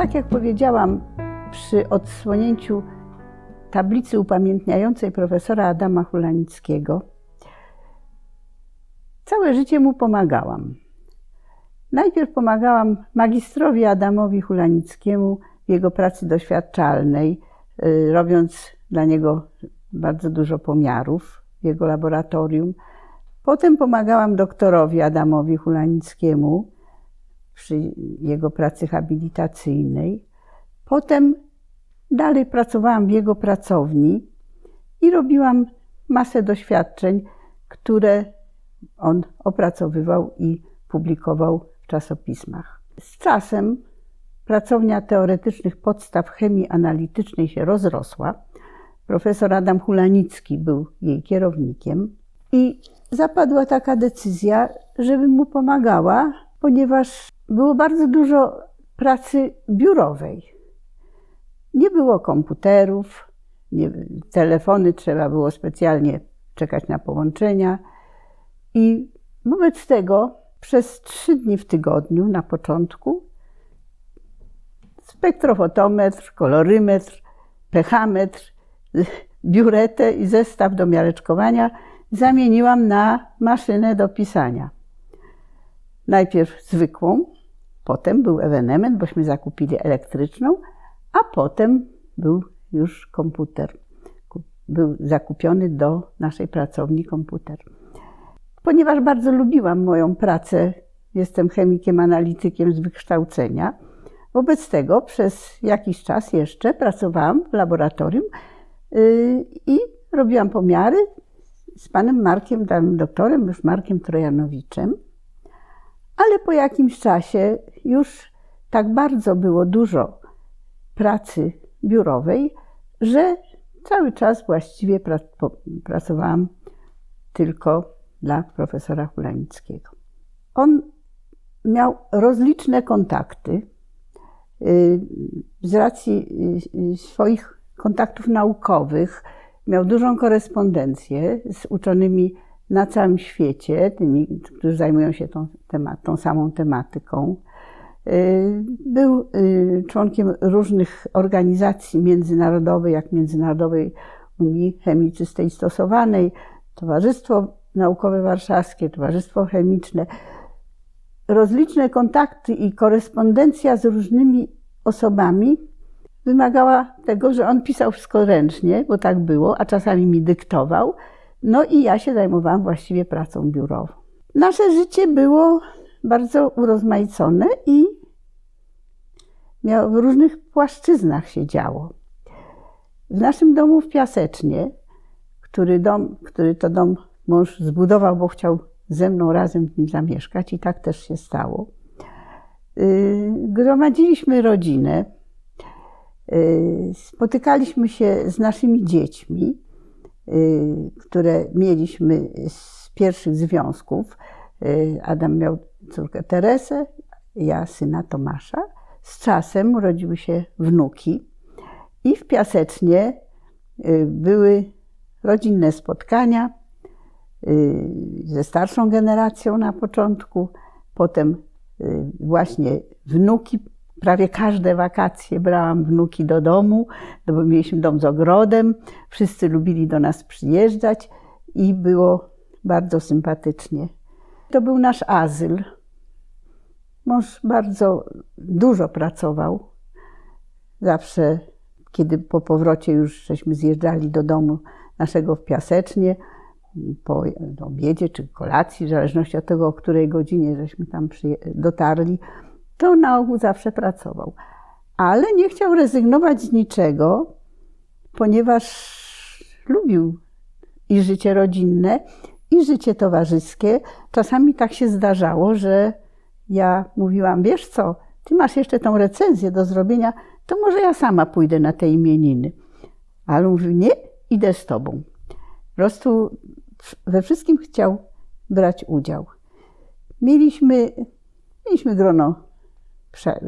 Tak jak powiedziałam, przy odsłonięciu tablicy upamiętniającej profesora Adama Hulanickiego, całe życie mu pomagałam. Najpierw pomagałam magistrowi Adamowi Hulanickiemu w jego pracy doświadczalnej, y, robiąc dla niego bardzo dużo pomiarów w jego laboratorium. Potem pomagałam doktorowi Adamowi Hulanickiemu przy jego pracy habilitacyjnej. Potem dalej pracowałam w jego pracowni i robiłam masę doświadczeń, które on opracowywał i publikował w czasopismach. Z czasem pracownia teoretycznych podstaw chemii analitycznej się rozrosła. Profesor Adam Hulanicki był jej kierownikiem i zapadła taka decyzja, żebym mu pomagała, ponieważ było bardzo dużo pracy biurowej. Nie było komputerów, nie, telefony trzeba było specjalnie czekać na połączenia. I wobec tego przez trzy dni w tygodniu na początku spektrofotometr, kolorymetr, pechametr, biuretę i zestaw do miareczkowania zamieniłam na maszynę do pisania. Najpierw zwykłą, potem był ewenement, bośmy zakupili elektryczną, a potem był już komputer. Był zakupiony do naszej pracowni komputer. Ponieważ bardzo lubiłam moją pracę, jestem chemikiem analitykiem z wykształcenia, wobec tego przez jakiś czas jeszcze pracowałam w laboratorium yy, i robiłam pomiary z panem Markiem, doktorem, już Markiem Trojanowiczem, ale po jakimś czasie już tak bardzo było dużo pracy biurowej, że cały czas właściwie pracowałam tylko dla profesora Hulanickiego. On miał rozliczne kontakty y, z racji y, swoich kontaktów naukowych. Miał dużą korespondencję z uczonymi na całym świecie, tymi, którzy zajmują się tą, temat, tą samą tematyką. Y, był członkiem różnych organizacji międzynarodowych, jak Międzynarodowej Unii Chemiczystej i Stosowanej, Towarzystwo Naukowe Warszawskie, Towarzystwo Chemiczne, rozliczne kontakty i korespondencja z różnymi osobami wymagała tego, że on pisał wszystko ręcznie, bo tak było, a czasami mi dyktował. No i ja się zajmowałam właściwie pracą biurową. Nasze życie było bardzo urozmaicone i miało, w różnych płaszczyznach się działo. W naszym domu w Piasecznie, który, dom, który to dom mąż zbudował, bo chciał ze mną razem w nim zamieszkać i tak też się stało. Y, gromadziliśmy rodzinę, y, spotykaliśmy się z naszymi dziećmi, które mieliśmy z pierwszych związków. Adam miał córkę Teresę, ja syna Tomasza. Z czasem urodziły się wnuki i w Piasecznie były rodzinne spotkania Y, ze starszą generacją na początku, potem y, właśnie wnuki. Prawie każde wakacje brałam wnuki do domu, no bo mieliśmy dom z ogrodem, wszyscy lubili do nas przyjeżdżać i było bardzo sympatycznie. To był nasz azyl. Mąż bardzo dużo pracował. Zawsze, kiedy po powrocie już żeśmy zjeżdżali do domu naszego w Piasecznie, po obiedzie czy kolacji, w zależności od tego, o której godzinie żeśmy tam dotarli, to na ogół zawsze pracował. Ale nie chciał rezygnować z niczego, ponieważ lubił i życie rodzinne, i życie towarzyskie. Czasami tak się zdarzało, że ja mówiłam, wiesz co, ty masz jeszcze tą recenzję do zrobienia, to może ja sama pójdę na te imieniny. Ale mówił, nie, idę z tobą. Po prostu we wszystkim chciał brać udział. Mieliśmy, mieliśmy grono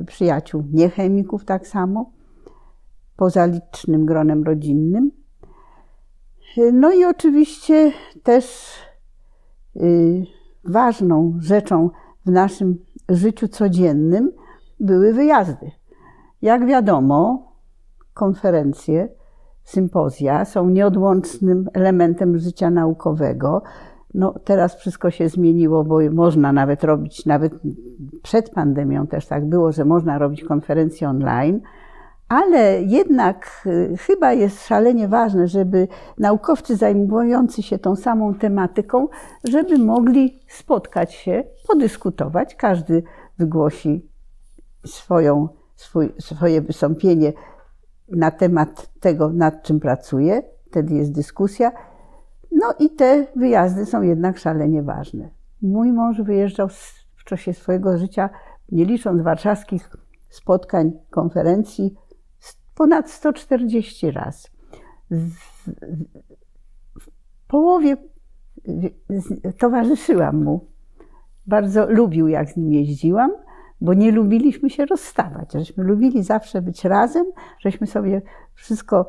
przyjaciół, niechemików tak samo, poza licznym gronem rodzinnym. No i oczywiście też y, ważną rzeczą w naszym życiu codziennym były wyjazdy. Jak wiadomo, konferencje, sympozja są nieodłącznym elementem życia naukowego. No, teraz wszystko się zmieniło, bo można nawet robić, nawet przed pandemią też tak było, że można robić konferencje online, ale jednak y, chyba jest szalenie ważne, żeby naukowcy zajmujący się tą samą tematyką, żeby mogli spotkać się, podyskutować. Każdy wygłosi swoją, swój, swoje wystąpienie na temat tego, nad czym pracuje. Wtedy jest dyskusja. No i te wyjazdy są jednak szalenie ważne. Mój mąż wyjeżdżał w czasie swojego życia, nie licząc warszawskich spotkań, konferencji, ponad 140 razy. W połowie towarzyszyłam mu. Bardzo lubił, jak z nim jeździłam, bo nie lubiliśmy się rozstawać. Żeśmy lubili zawsze być razem, żeśmy sobie wszystko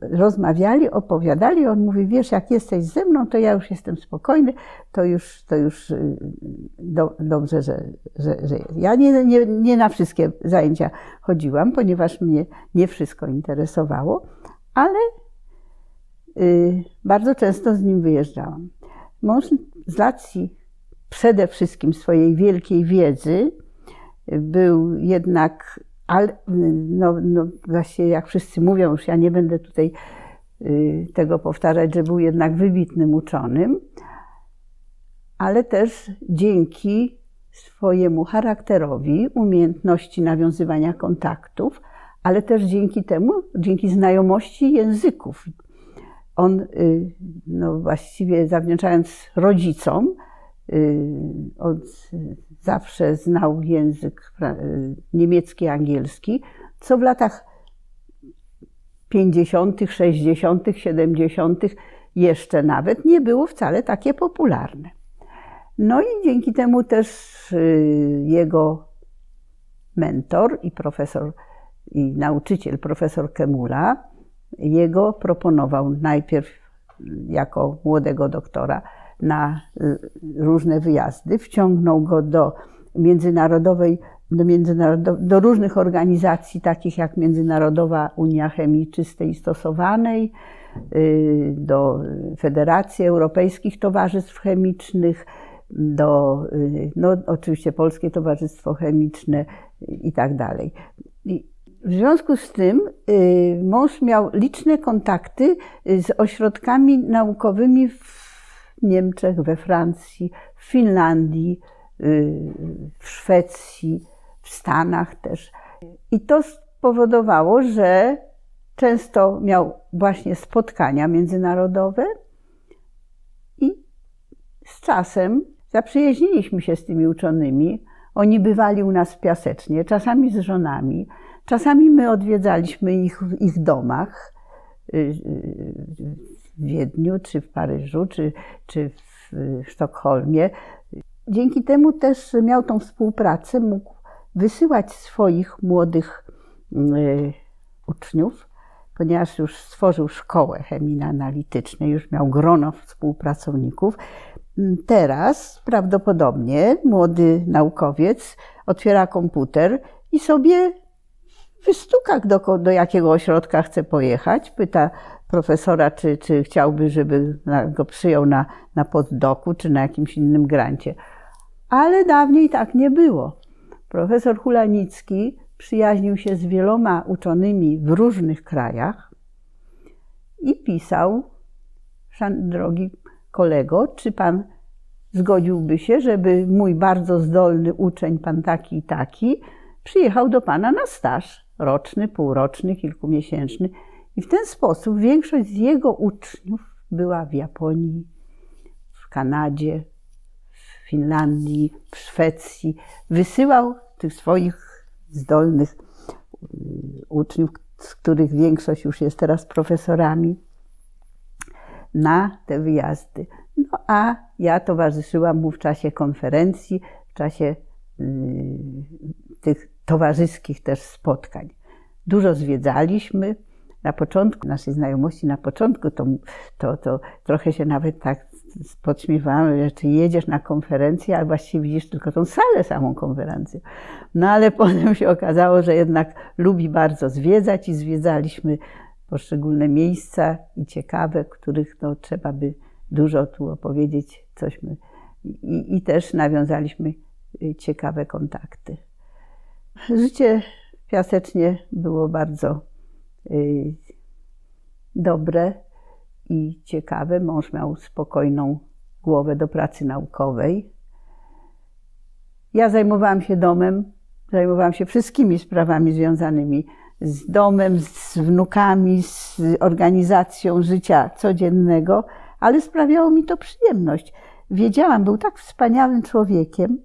rozmawiali, opowiadali. On mówi, wiesz, jak jesteś ze mną, to ja już jestem spokojny, to już, to już y, do, dobrze, że, że, że jest. Ja nie, nie, nie na wszystkie zajęcia chodziłam, ponieważ mnie nie wszystko interesowało, ale y, bardzo często z nim wyjeżdżałam. Mąż z racji przede wszystkim swojej wielkiej wiedzy był jednak ale no, no właśnie jak wszyscy mówią, już ja nie będę tutaj y, tego powtarzać, że był jednak wybitnym uczonym, ale też dzięki swojemu charakterowi, umiejętności nawiązywania kontaktów, ale też dzięki temu, dzięki znajomości języków. On y, no właściwie zawdzięczając rodzicom, od zawsze znał język y, niemiecki, angielski, co w latach 50., 60., 70. jeszcze nawet nie było wcale takie popularne. No i dzięki temu też y, jego mentor i profesor i nauczyciel, profesor Kemula, jego proponował najpierw jako młodego doktora na y, różne wyjazdy, wciągnął go do międzynarodowej, do, międzynarodo, do różnych organizacji, takich jak Międzynarodowa Unia Chemii Czystej i Stosowanej, y, do Federacji Europejskich Towarzystw Chemicznych, do, y, no oczywiście Polskie Towarzystwo Chemiczne i tak dalej. W związku z tym mąż miał liczne kontakty z ośrodkami naukowymi w Niemczech, we Francji, w Finlandii, y, w Szwecji, w Stanach też. I to spowodowało, że często miał właśnie spotkania międzynarodowe i z czasem zaprzyjaźniliśmy się z tymi uczonymi. Oni bywali u nas w Piasecznie, czasami z żonami, czasami my odwiedzaliśmy ich w ich domach y, y, Wiedniu, czy w Paryżu, czy, czy w Sztokholmie. Dzięki temu też miał tą współpracę, mógł wysyłać swoich młodych y, uczniów, ponieważ już stworzył szkołę chemii analitycznej, już miał grono współpracowników. Teraz prawdopodobnie młody naukowiec otwiera komputer i sobie wystuka, do, do jakiego ośrodka chce pojechać, pyta profesora, czy, czy chciałby, żeby go przyjął na, na poddoku, czy na jakimś innym grancie. Ale dawniej tak nie było. Profesor Hulanicki przyjaźnił się z wieloma uczonymi w różnych krajach i pisał, drogi kolego, czy pan zgodziłby się, żeby mój bardzo zdolny uczeń, pan taki i taki, przyjechał do pana na staż roczny, półroczny, kilkumiesięczny i w ten sposób większość z jego uczniów była w Japonii, w Kanadzie, w Finlandii, w Szwecji. Wysyłał tych swoich zdolnych y, uczniów, z których większość już jest teraz profesorami, na te wyjazdy. No a ja towarzyszyłam mu w czasie konferencji, w czasie y, tych towarzyskich też spotkań. Dużo zwiedzaliśmy na początku naszej znajomości, na początku to, to, to trochę się nawet tak podśmiewamy, że jedziesz na konferencję, a właściwie widzisz tylko tą salę samą konferencję. No ale potem się okazało, że jednak lubi bardzo zwiedzać i zwiedzaliśmy poszczególne miejsca i ciekawe, których no, trzeba by dużo tu opowiedzieć, cośmy i, i też nawiązaliśmy y, ciekawe kontakty. Życie Piasecznie było bardzo y, dobre i ciekawe. Mąż miał spokojną głowę do pracy naukowej. Ja zajmowałam się domem, zajmowałam się wszystkimi sprawami związanymi z domem, z wnukami, z organizacją życia codziennego, ale sprawiało mi to przyjemność. Wiedziałam, był tak wspaniałym człowiekiem,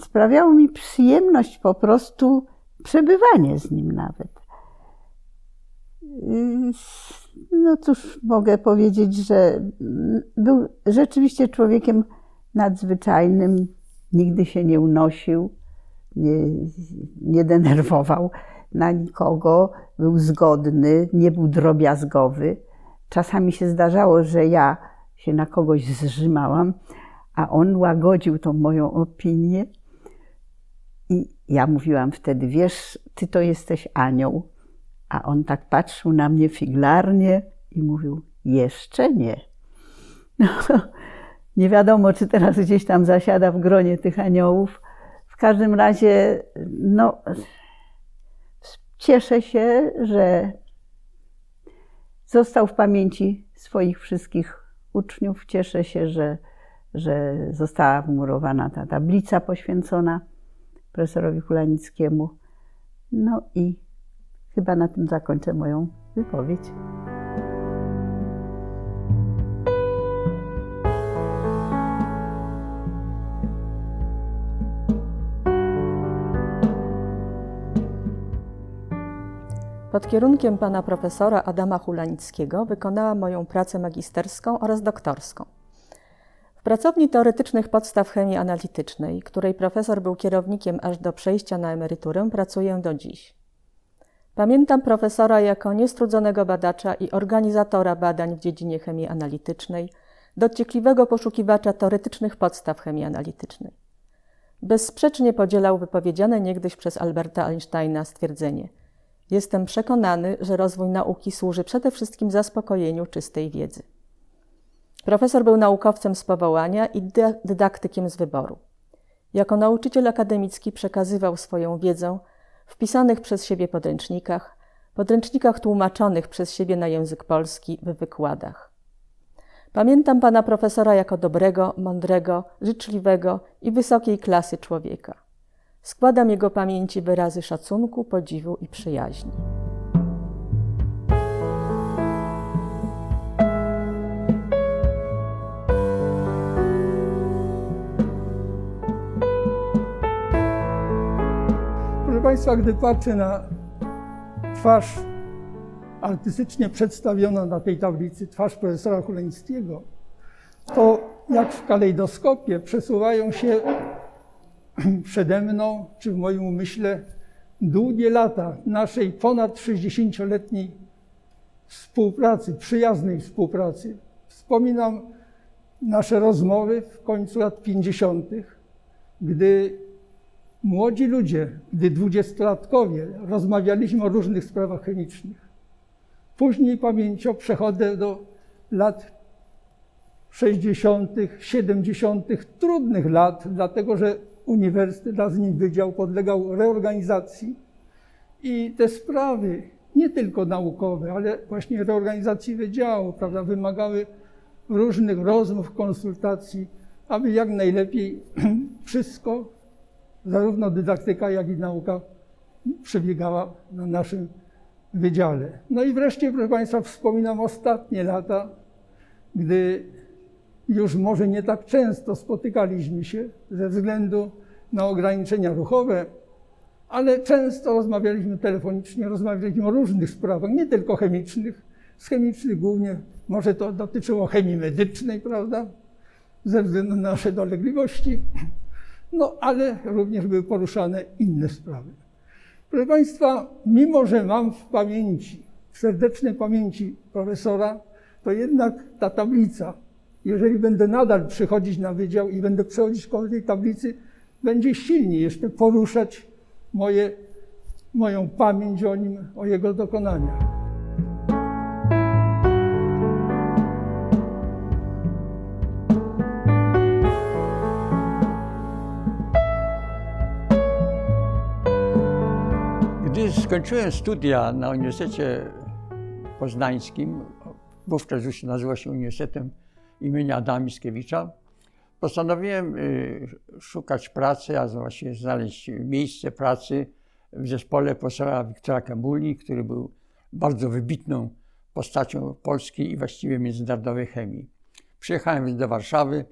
sprawiało mi przyjemność po prostu przebywanie z nim nawet. Yy, No cóż, mogę powiedzieć, że był rzeczywiście człowiekiem nadzwyczajnym, nigdy się nie unosił, nie, nie denerwował na nikogo, był zgodny, nie był drobiazgowy. Czasami się zdarzało, że ja się na kogoś zrzymałam, a on łagodził tą moją opinię. Ja mówiłam wtedy, wiesz, ty to jesteś anioł. A on tak patrzył na mnie figlarnie i mówił, jeszcze nie. No, nie wiadomo, czy teraz gdzieś tam zasiada w gronie tych aniołów. W każdym razie, no, cieszę się, że został w pamięci swoich wszystkich uczniów. Cieszę się, że, że została wmurowana ta tablica poświęcona profesorowi Hulanickiemu. No i chyba na tym zakończę moją wypowiedź. Pod kierunkiem pana profesora Adama Hulanickiego wykonała moją pracę magisterską oraz doktorską. Pracowni teoretycznych podstaw chemii analitycznej, której profesor był kierownikiem aż do przejścia na emeryturę, pracuję do dziś. Pamiętam profesora jako niestrudzonego badacza i organizatora badań w dziedzinie chemii analitycznej, dociekliwego poszukiwacza teoretycznych podstaw chemii analitycznej. Bezsprzecznie podzielał wypowiedziane niegdyś przez Alberta Einsteina stwierdzenie – Jestem przekonany, że rozwój nauki służy przede wszystkim zaspokojeniu czystej wiedzy. Profesor był naukowcem z powołania i dydaktykiem z wyboru. Jako nauczyciel akademicki przekazywał swoją wiedzę w pisanych przez siebie podręcznikach, podręcznikach tłumaczonych przez siebie na język polski w wykładach. Pamiętam pana profesora jako dobrego, mądrego, życzliwego i wysokiej klasy człowieka. Składam jego pamięci wyrazy szacunku, podziwu i przyjaźni. Państwa, gdy patrzę na twarz artystycznie przedstawioną na tej tablicy, twarz profesora Kuleńskiego, to jak w kalejdoskopie przesuwają się przede mną, czy w moim umyśle, długie lata naszej ponad 60-letniej współpracy, przyjaznej współpracy. Wspominam nasze rozmowy w końcu lat 50., gdy młodzi ludzie, gdy dwudziestolatkowie rozmawialiśmy o różnych sprawach chemicznych. Później pamięcią przechodzę do lat 60., 70., trudnych lat, dlatego że uniwersytet, a z nim wydział podlegał reorganizacji i te sprawy, nie tylko naukowe, ale właśnie reorganizacji wydziału, prawda, wymagały różnych rozmów, konsultacji, aby jak najlepiej wszystko, zarówno dydaktyka, jak i nauka przebiegała na naszym wydziale. No i wreszcie, proszę Państwa, wspominam ostatnie lata, gdy już może nie tak często spotykaliśmy się ze względu na ograniczenia ruchowe, ale często rozmawialiśmy telefonicznie, rozmawialiśmy o różnych sprawach, nie tylko chemicznych, z chemicznych głównie, może to dotyczyło chemii medycznej, prawda, ze względu na nasze dolegliwości, no ale również były poruszane inne sprawy. Proszę Państwa, mimo że mam w pamięci, w serdecznej pamięci profesora, to jednak ta tablica jeżeli będę nadal przychodzić na wydział i będę przechodzić koło tej tablicy, będzie silniej jeszcze poruszać moje, moją pamięć o nim, o jego dokonaniach. Skończyłem studia na Uniwersytecie Poznańskim, wówczas już nazywa się Uniwersytetem imienia Adama Mickiewicza, postanowiłem y, szukać pracy, a właściwie znaleźć miejsce pracy w zespole profesora Wiktora Kambuli, który był bardzo wybitną postacią polskiej i właściwie międzynarodowej chemii. Przyjechałem więc do Warszawy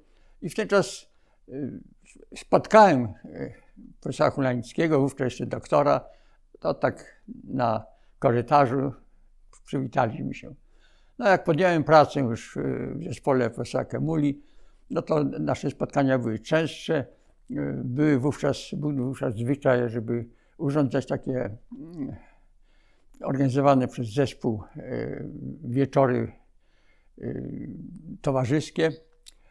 i w ten czas y, spotkałem y, profesora Hulanickiego, wówczas jeszcze doktora, to tak na korytarzu przywitaliśmy się. No jak podjąłem pracę już y, w zespole profesora Kemuli, no to nasze spotkania były częstsze. Y, Były wówczas, był wówczas zwyczaj, żeby urządzać takie mm, organizowane przez zespół y, wieczory towarzyskie.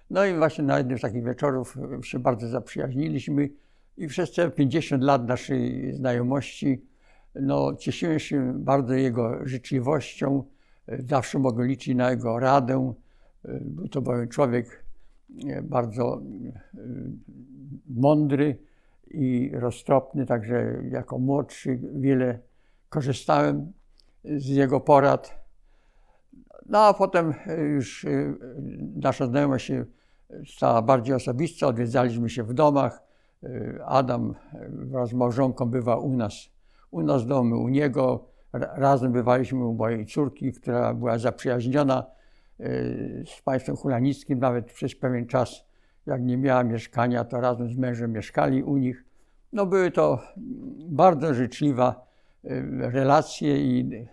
No i właśnie na jednym z takich wieczorów się bardzo zaprzyjaźniliśmy i przez te 50 lat naszej znajomości no, cieszyłem się bardzo jego życzliwością. Zawsze mogłem liczyć na jego radę. Był to bowiem człowiek e, bardzo e, mądry i roztropny, także jako młodszy wiele korzystałem z jego porad. No a potem już e, nasza znajomość się stała bardziej osobista, odwiedzaliśmy się w domach. Adam wraz z małżonką bywał u nas, u nas w domu, u niego. Ra- Razem bywaliśmy u mojej córki, która była zaprzyjaźniona y, z państwem hulanickim, nawet przez pewien czas, jak nie miała mieszkania, to razem z mężem mieszkali u nich. No były to bardzo życzliwa y, relacje i y,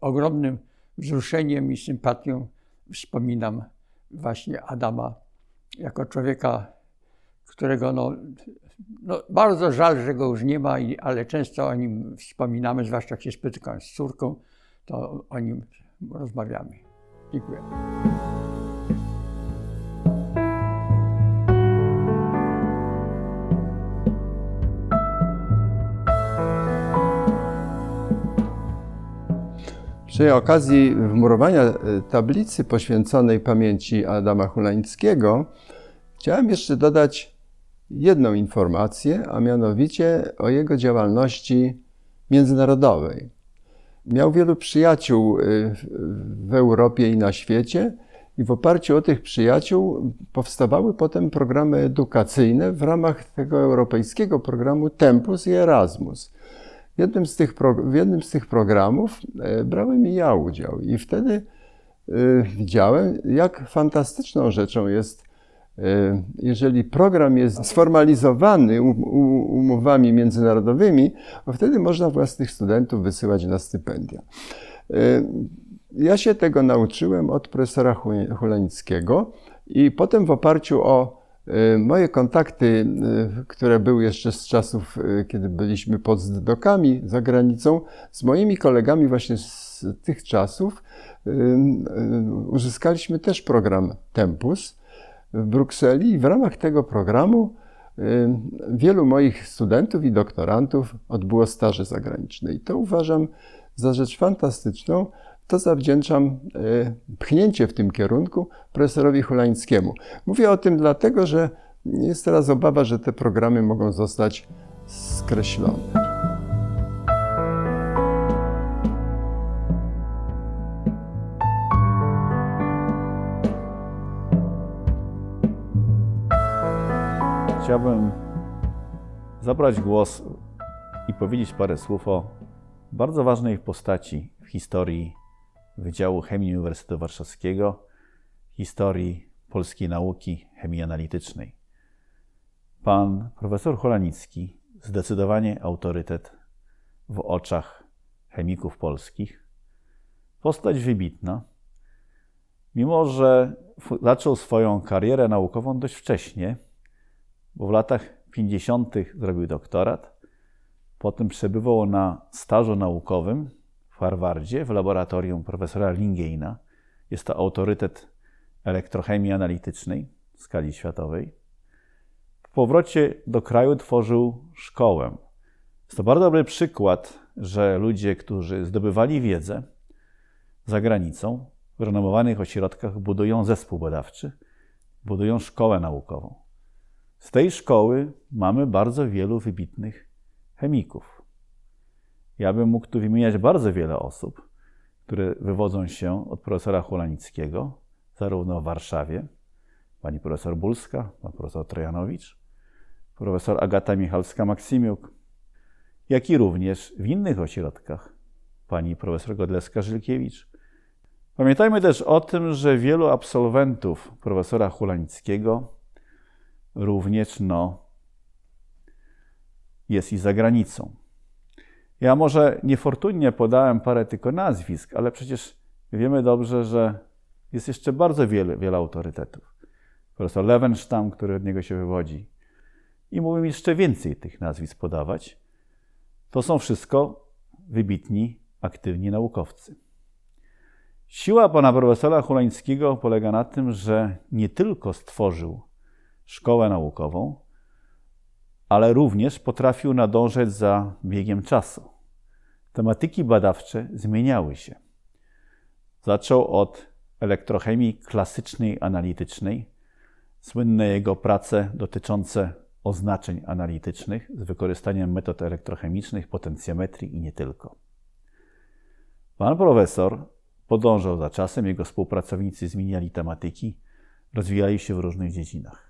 ogromnym wzruszeniem i sympatią wspominam właśnie Adama jako człowieka, którego no, no, bardzo żal, że go już nie ma, ale często o nim wspominamy, zwłaszcza jak się spotykam z córką, to o nim rozmawiamy. Dziękuję. Przy okazji wmurowania e, tablicy poświęconej pamięci Adama Hulanickiego chciałem jeszcze dodać jedną informację, a mianowicie o jego działalności międzynarodowej. Miał wielu przyjaciół y, w- Europie i na świecie i w oparciu o tych przyjaciół powstawały potem programy edukacyjne w ramach tego europejskiego programu Tempus i Erasmus. W jednym z tych, w jednym z tych programów e, brałem i ja udział i wtedy e, widziałem, jak fantastyczną rzeczą jest, jeżeli program jest sformalizowany um, umowami międzynarodowymi, wtedy można własnych studentów wysyłać na stypendia. E, Ja się tego nauczyłem od profesora Hu- Hulanickiego i potem w oparciu o e, moje kontakty, e, które były jeszcze z czasów, e, kiedy byliśmy postdokami za granicą, z moimi kolegami właśnie z tych czasów, e, e, uzyskaliśmy też program Tempus w Brukseli i w ramach tego programu wielu moich studentów i doktorantów odbyło staże zagraniczne. I to uważam za rzecz fantastyczną. To zawdzięczam e, pchnięcie w tym kierunku profesorowi Hulańskiemu. Mówię o tym dlatego, że jest teraz obawa, że te programy mogą zostać skreślone. Chciałbym zabrać głos i powiedzieć parę słów o bardzo ważnej postaci w historii Wydziału Chemii Uniwersytetu Warszawskiego, historii polskiej nauki chemii analitycznej. Pan profesor Holanicki, zdecydowanie autorytet w oczach chemików polskich, postać wybitna, mimo że zaczął swoją karierę naukową dość wcześnie, bo w latach 50. zrobił doktorat. Potem przebywał na stażu naukowym w Harvardzie w laboratorium profesora Lingeina. Jest to autorytet elektrochemii analitycznej w skali światowej. W powrocie do kraju tworzył szkołę. Jest to bardzo dobry przykład, że ludzie, którzy zdobywali wiedzę za granicą, w renomowanych ośrodkach budują zespół badawczy, budują szkołę naukową. Z tej szkoły mamy bardzo wielu wybitnych chemików. Ja bym mógł tu wymieniać bardzo wiele osób, które wywodzą się od profesora Hulanickiego, zarówno w Warszawie, pani profesor Bulska, pan profesor Trojanowicz, profesor Agata Michalska-Maksymiuk, jak i również w innych ośrodkach, pani profesor Godleska-Żylkiewicz. Pamiętajmy też o tym, że wielu absolwentów profesora Hulanickiego również no, jest i za granicą. Ja może niefortunnie podałem parę tylko nazwisk, ale przecież wiemy dobrze, że jest jeszcze bardzo wiele, wiele autorytetów. Profesor Lewenstam, który od niego się wywodzi. I mógłbym jeszcze więcej tych nazwisk podawać. To są wszystko wybitni, aktywni naukowcy. Siła pana profesora Hulańskiego polega na tym, że nie tylko stworzył szkołę naukową, ale również potrafił nadążać za biegiem czasu. Tematyki badawcze zmieniały się. Zaczął od elektrochemii klasycznej, analitycznej, słynne jego prace dotyczące oznaczeń analitycznych z wykorzystaniem metod elektrochemicznych, potencjometrii i nie tylko. Pan profesor podążał za czasem, jego współpracownicy zmieniali tematyki, rozwijali się w różnych dziedzinach.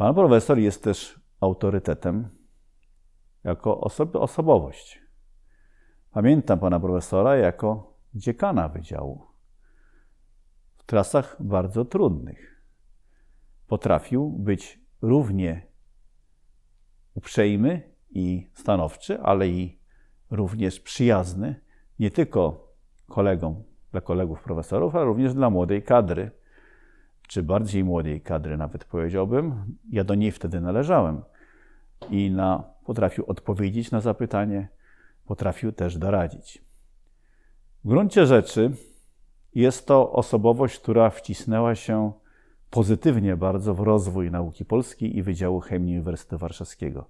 Pan profesor jest też autorytetem jako osob osobowość. Pamiętam pana profesora jako dziekana wydziału w trasach bardzo trudnych. Potrafił być równie uprzejmy i stanowczy, ale i również przyjazny nie tylko kolegom, dla kolegów profesorów, ale również dla młodej kadry, czy bardziej młodej kadry nawet powiedziałbym. Ja do niej wtedy należałem i na, potrafił odpowiedzieć na zapytanie, potrafił też doradzić. W gruncie rzeczy jest to osobowość, która wcisnęła się pozytywnie bardzo w rozwój nauki polskiej i Wydziału Chemii Uniwersytetu Warszawskiego.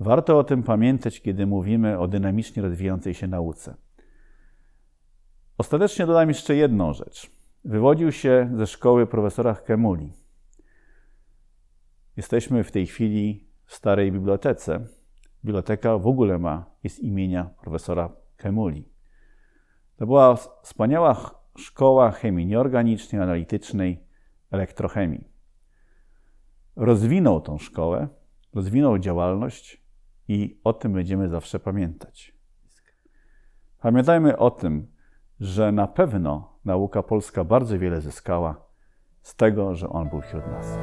Warto o tym pamiętać, kiedy mówimy o dynamicznie rozwijającej się nauce. Ostatecznie dodam jeszcze jedną rzecz. Wywodził się ze szkoły profesora Kemuli. Jesteśmy w tej chwili w starej bibliotece. Biblioteka w ogóle ma, jest imienia profesora Kemuli. To była wspaniała szkoła chemii nieorganicznej, analitycznej, elektrochemii. Rozwinął tą szkołę, rozwinął działalność i o tym będziemy zawsze pamiętać. Pamiętajmy o tym, że na pewno nauka polska bardzo wiele zyskała z tego, że on był wśród nas.